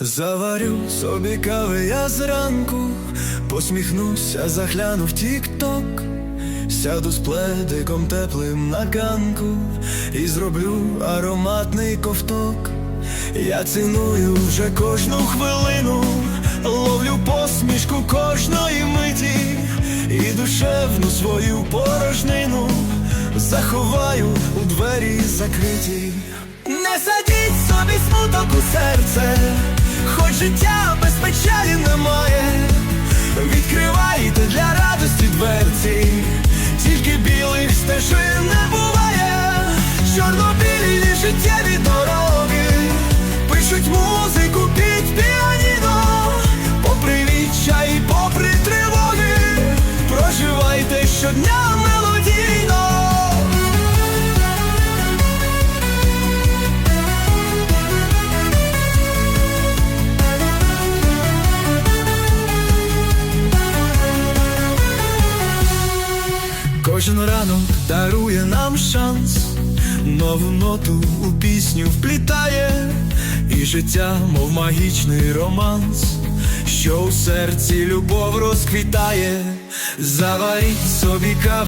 Заварю собі кави я зранку, посміхнуся, загляну в тік-ток, сяду з пледиком теплим на ганку і зроблю ароматний ковток. Я ціную вже кожну хвилину, ловлю посмішку кожної миті, і душевну свою порожнину заховаю у двері закриті. Не садіть собі смуток у серце, хоч життя без печалі немає. Відкривайте для радості дверці, тільки білих стежин не буває. Чорнобілі життєві дороги, пишуть музику під піаніно, попри відчай, і попри тривоги, проживайте щодня мелодійно. Кожен ранок дарує нам шанс, нову ноту у пісню вплітає, і життя, мов магічний романс, що у серці любов розквітає, заваріть собі кави